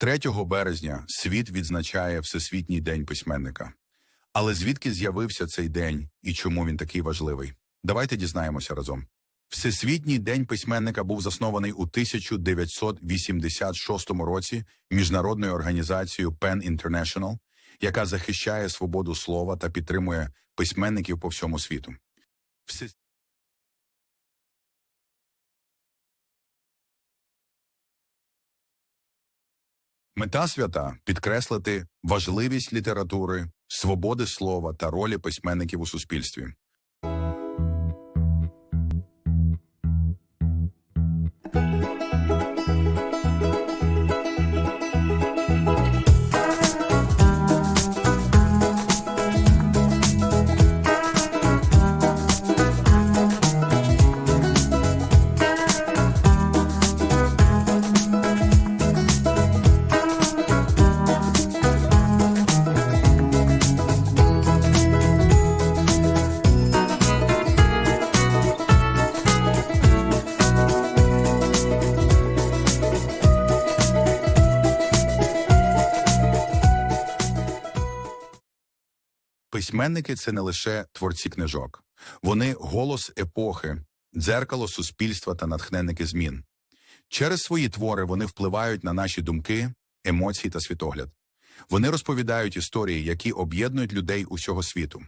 3 березня світ відзначає Всесвітній день письменника. Але звідки з'явився цей день і чому він такий важливий? Давайте дізнаємося разом. Всесвітній день письменника був заснований у 1986 році міжнародною організацією Pen International, яка захищає свободу слова та підтримує письменників по всьому світу. Мета свята підкреслити важливість літератури, свободи слова та ролі письменників у суспільстві. Письменники це не лише творці книжок, вони голос епохи, дзеркало суспільства та натхненники змін. Через свої твори вони впливають на наші думки, емоції та світогляд. Вони розповідають історії, які об'єднують людей усього світу.